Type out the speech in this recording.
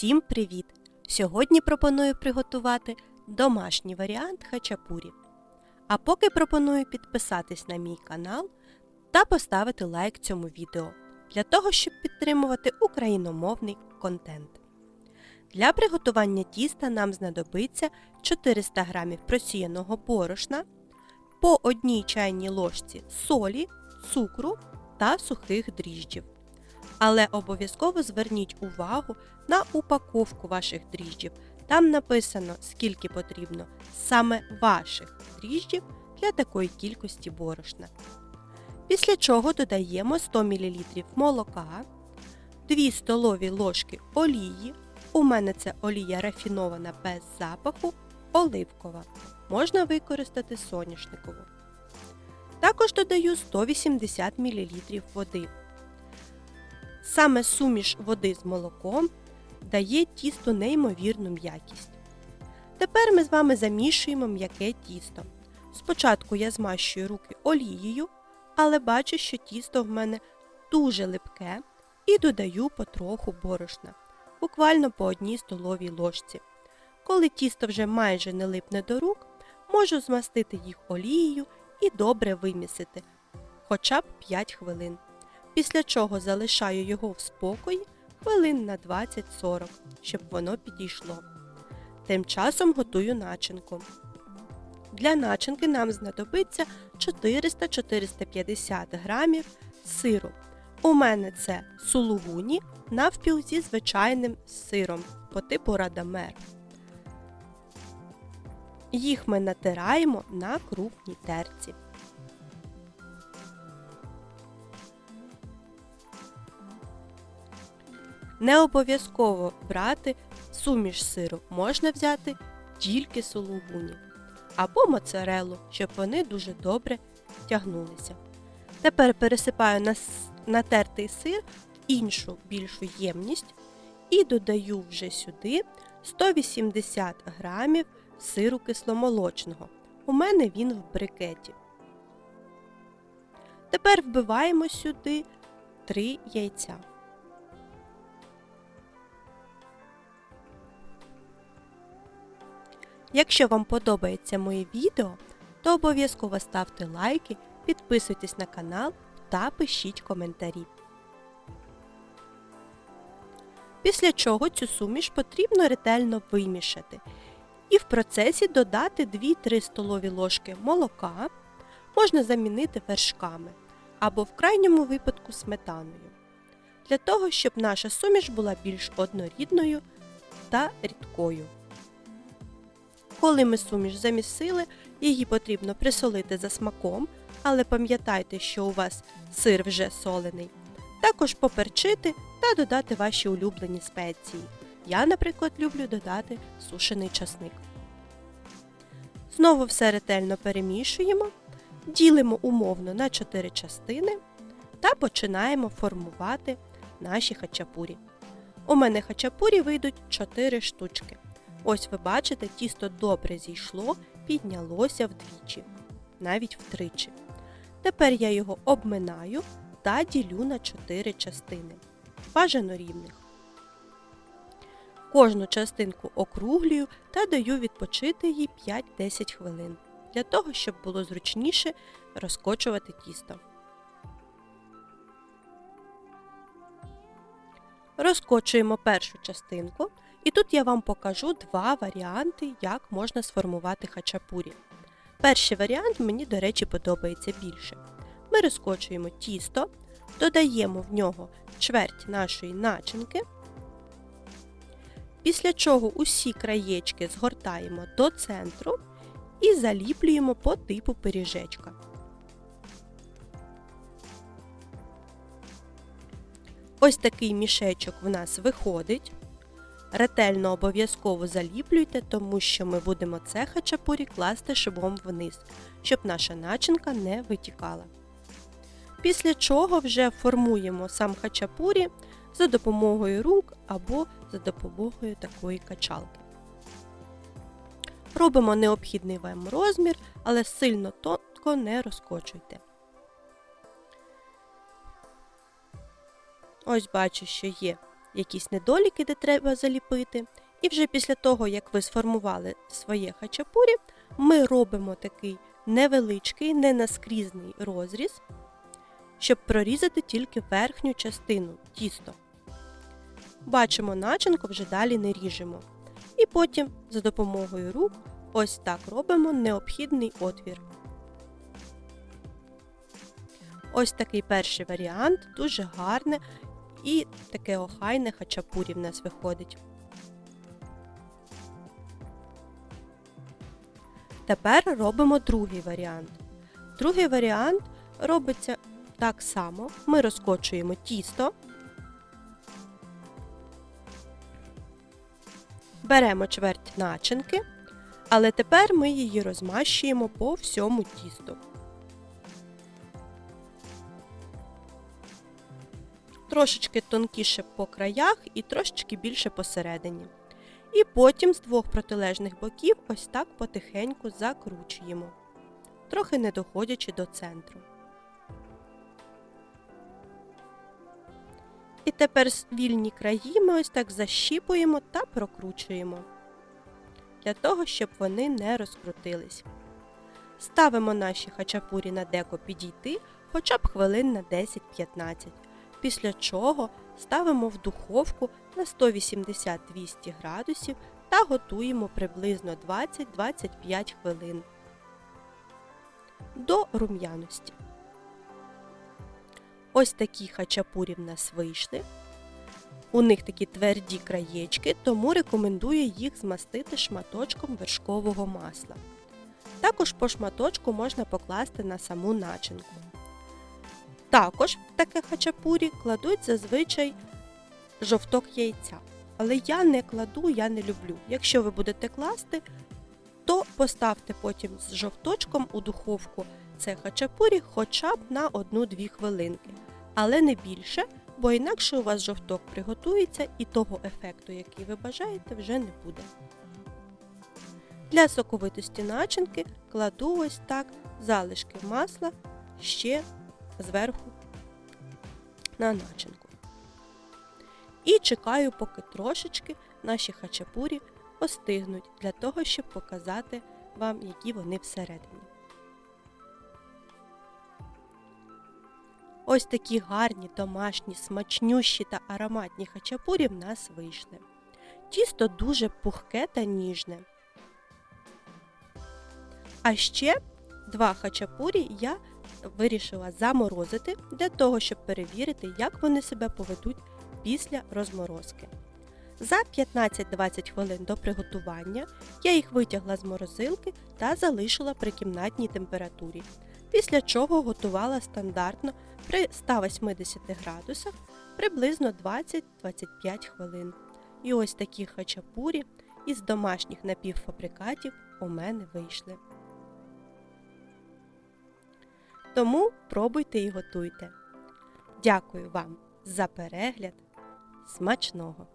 Всім привіт! Сьогодні пропоную приготувати домашній варіант хачапурі. А поки пропоную підписатись на мій канал та поставити лайк цьому відео для того, щоб підтримувати україномовний контент. Для приготування тіста нам знадобиться 400 г просіяного борошна, по одній чайній ложці солі, цукру та сухих дріжджів. Але обов'язково зверніть увагу на упаковку ваших дріжджів. Там написано, скільки потрібно саме ваших дріжджів для такої кількості борошна. Після чого додаємо 100 мл молока, 2 столові ложки олії. У мене це олія рафінована без запаху, оливкова. Можна використати соняшникову. Також додаю 180 мл води. Саме суміш води з молоком дає тісту неймовірну м'якість. Тепер ми з вами замішуємо м'яке тісто. Спочатку я змащую руки олією, але бачу, що тісто в мене дуже липке і додаю потроху борошна, буквально по одній столовій ложці. Коли тісто вже майже не липне до рук, можу змастити їх олією і добре вимісити, хоча б 5 хвилин. Після чого залишаю його в спокої хвилин на 20-40, щоб воно підійшло. Тим часом готую начинку. Для начинки нам знадобиться 400-450 грамів сиру. У мене це сулугуні навпіл зі звичайним сиром по типу радамер. Їх ми натираємо на крупній терці. Не обов'язково брати суміш сиру, можна взяти тільки сулугуні або моцарелу, щоб вони дуже добре тягнулися. Тепер пересипаю на натертий сир в іншу більшу ємність і додаю вже сюди 180 грамів сиру кисломолочного. У мене він в брикеті. Тепер вбиваємо сюди 3 яйця. Якщо вам подобається моє відео, то обов'язково ставте лайки, підписуйтесь на канал та пишіть коментарі. Після чого цю суміш потрібно ретельно вимішати і в процесі додати 2-3 столові ложки молока, можна замінити вершками або в крайньому випадку сметаною. Для того, щоб наша суміш була більш однорідною та рідкою. Коли ми суміш замісили, її потрібно присолити за смаком, але пам'ятайте, що у вас сир вже солений. Також поперчити та додати ваші улюблені спеції. Я, наприклад, люблю додати сушений часник. Знову все ретельно перемішуємо, ділимо умовно на 4 частини та починаємо формувати наші хачапурі. У мене хачапурі вийдуть 4 штучки. Ось ви бачите, тісто добре зійшло, піднялося вдвічі, навіть втричі. Тепер я його обминаю та ділю на 4 частини, бажано рівних. Кожну частинку округлюю та даю відпочити їй 5-10 хвилин, для того, щоб було зручніше розкочувати тісто. Розкочуємо першу частинку і тут я вам покажу два варіанти, як можна сформувати хачапурі. Перший варіант мені, до речі, подобається більше. Ми розкочуємо тісто, додаємо в нього чверть нашої начинки, після чого усі краєчки згортаємо до центру і заліплюємо по типу пиріжечка. Ось такий мішечок в нас виходить. Ретельно обов'язково заліплюйте, тому що ми будемо це хачапурі класти шибом вниз, щоб наша начинка не витікала. Після чого вже формуємо сам хачапурі за допомогою рук або за допомогою такої качалки. Робимо необхідний вам розмір, але сильно тонко не розкочуйте. Ось бачу, що є якісь недоліки, де треба заліпити. І вже після того, як ви сформували своє хачапурі, ми робимо такий невеличкий, ненаскрізний розріз, щоб прорізати тільки верхню частину тісто. Бачимо начинку, вже далі не ріжемо. І потім за допомогою рук ось так робимо необхідний отвір. Ось такий перший варіант, дуже гарне і таке охайне хачапурі в нас виходить. Тепер робимо другий варіант. Другий варіант робиться так само. Ми розкочуємо тісто, беремо чверть начинки, але тепер ми її розмащуємо по всьому тісту. Трошечки тонкіше по краях і трошечки більше посередині. І потім з двох протилежних боків ось так потихеньку закручуємо, трохи не доходячи до центру. І тепер вільні краї ми ось так защіпуємо та прокручуємо, для того, щоб вони не розкрутились. Ставимо наші хачапурі на деко підійти хоча б хвилин на 10-15, після чого ставимо в духовку на 180-200 градусів та готуємо приблизно 20-25 хвилин до рум'яності. Ось такі хачапурі в нас вийшли. У них такі тверді краєчки, тому рекомендую їх змастити шматочком вершкового масла. Також по шматочку можна покласти на саму начинку. Також в таке хачапурі кладуть зазвичай жовток яйця. Але я не кладу, я не люблю. Якщо ви будете класти, то поставте потім з жовточком у духовку це хачапурі хоча б на 1-2 хвилинки. Але не більше, бо інакше у вас жовток приготується і того ефекту, який ви бажаєте, вже не буде. Для соковитості начинки кладу ось так залишки масла ще зверху на начинку. І чекаю, поки трошечки наші хачапурі остигнуть для того, щоб показати вам, які вони всередині. Ось такі гарні, домашні, смачнющі та ароматні хачапурі в нас вийшли. Тісто дуже пухке та ніжне. А ще два хачапурі я вирішила заморозити для того, щоб перевірити, як вони себе поведуть після розморозки. За 15-20 хвилин до приготування я їх витягла з морозилки та залишила при кімнатній температурі, після чого готувала стандартно при 180 градусах приблизно 20-25 хвилин. І ось такі хачапурі із домашніх напівфабрикатів у мене вийшли. Тому пробуйте і готуйте. Дякую вам за перегляд. Смачного!